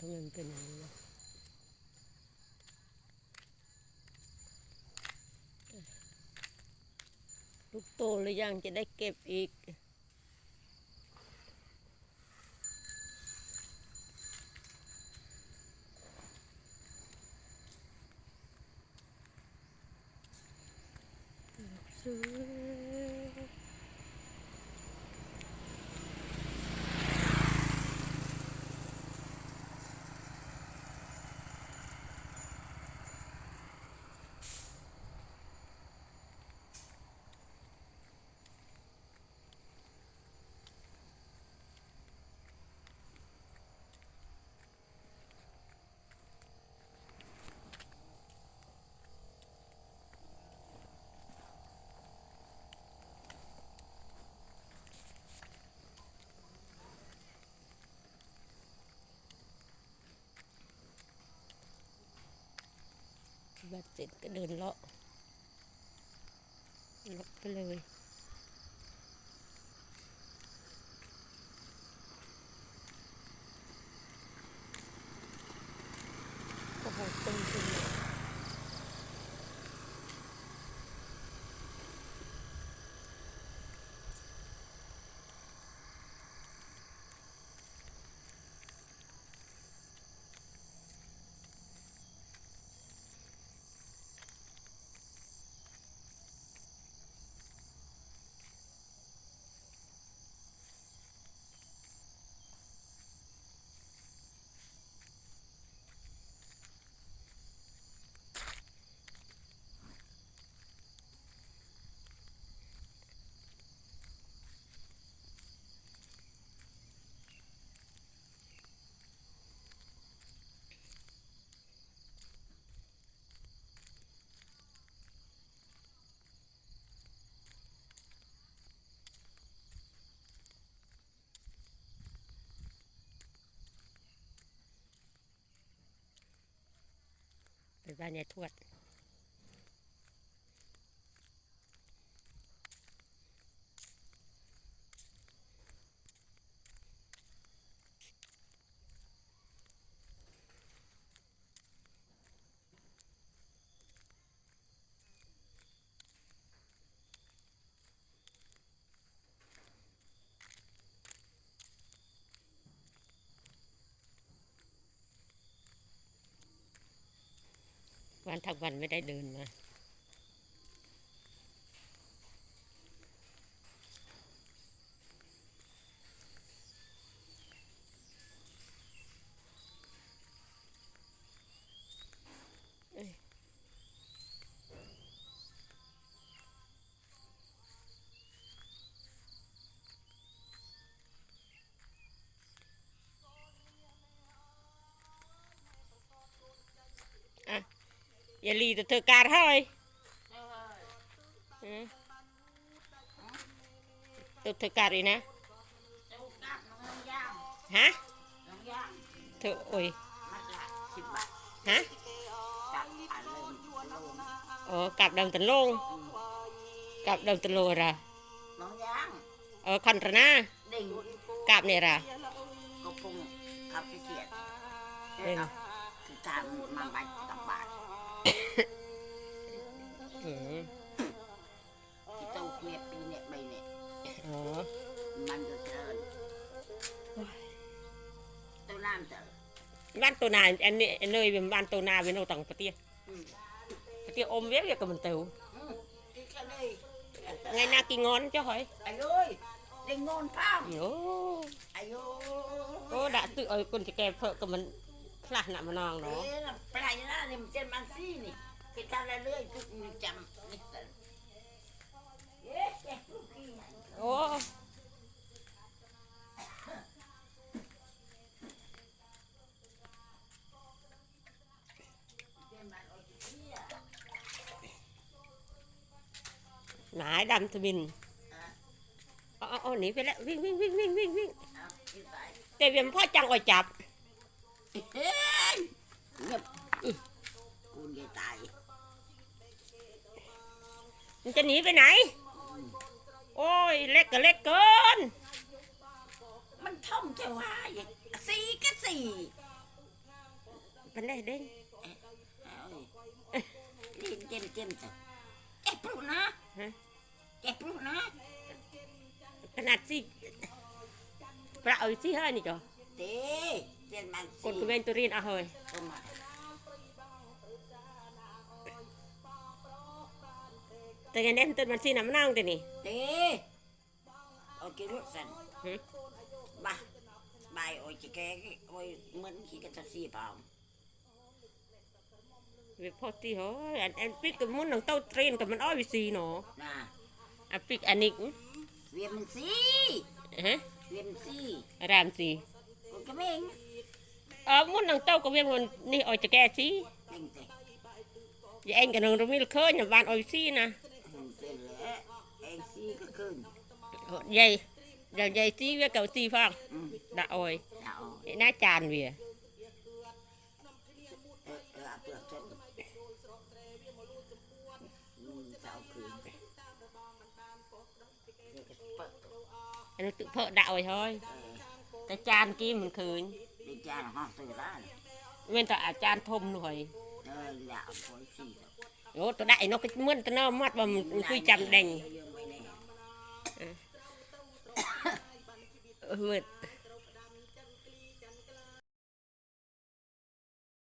ทำไมมันเป็นอย่างนี้วะลูกโตหรือยังจะได้เก็บอีก บัดเสร็จก็เดินเลาะเลาะไปเลย ไปบ้านยายทวด วันทักวันไม่ได้เดินมา อะ อย่าลีแต่เธอการให้อืมตัวเธอการอีกนะ ฮะ เธอโอ้ย ฮะอ๋อกลับดำตันลงกลับดำตันโลระน้องย่างเออคันระนาดิ่งกลับเนี่ยระก็พุงขับไปเสียดเอ็นคือการมาบัดตับบาท อืมที่เต้าเมียปีเนี่ยใบเนี่ยอ๋อมันจะเจริญเต้าน้ำเจริญบ้านตัวนาอันนี้อันเลยเป็นบ้านตั วนาเป็นโอตังปะเตี้ยอืมปะเตี้ยอมเวียกเวียกกับมันเตียวอืมที่กันเลยไงนากิงอนเจ้าหอยไอ้เลยได้งอนพ้ามโอ้ไอ้โยโอ้ด่าตึกเอ้ยคนจะแกเพอะกับมันพลาดหนะมานองเอ๊เนาะะปลายหน้าเนี่ยมันจะมันซี่นี่คือทำเรื่อยๆทุกมีจำนี่สันเอ๊ะแกลูกขี้ไหนโอ้หนายดำทวินเอาเอาเอาหนีไปแล้ววิ่งวิ่งวิ่งวิ่งวิ่งวิ่งเอาที่ไปแต่เวียนพ่อจังอ่อยจับ เฮ้ยเงียบอื้อกูจะตายมันจะหนีไปไหน โอ้ย เล็กก็เล็กเกิน มันท่อมจะว่าอย่างสี่ก็สี่ปันได้เด้ง Ôi. Lên kem kem tao. Ép luôn á. Hả? Ép luôn á. ขนาดสิปลาเอาสิเฮ้ยนี่จ้ะ Tê. Trên bàn กด xì. กระเวนตัวเรียนเอาเฮ้ย Ôi mà. แต่ยังเน้นต้นมันสิน้ำนั่งแต่นี่ Tê. Ôi cái nước sẵn. Hả? Ba. Bài ôi chị cái cái ôi mẫn khi cái thật xì bảo. เวยพอตีเฮ้ยอันอันปิกกับมุนหนังเต้าเทรนกับมันอ้อยวิซีเนาะ Nà. อันปิกอันนี้ Viêm xì. ฮะ Viêm xì. รามสี Ôi cái mình. เออมุนหนังเต้าก็เวียงมันนี่อ้อยจะแก้สิ Đành tê. อย่าเองกับน้องรมิลเคยอย่าบ้านอ้อยวิซีนะ Đành tê lẽ. Anh xì cái cơn. ใหญ่ใหญ่ใหญ่ซีเวียเก่าซีฟัง Ừ. ด่าหน้าจานเวีย Ơ, ơ, à, bữa chân. Ừ, dạo cười. Rồi cái bớt. อันนี้ตึกเพอด่าอ้อยเฮ้ย Ờ, แต่จานกี้มันคืน đi cha là hoa từ lá này. เว้นแต่อาจารย์ทมหน่อย Ờ, dạo có gì đâu. โอ้ตัวได้เนกก็เหมื่อนตัวน้อมัดว่ามันคุยจำแดงเออมือน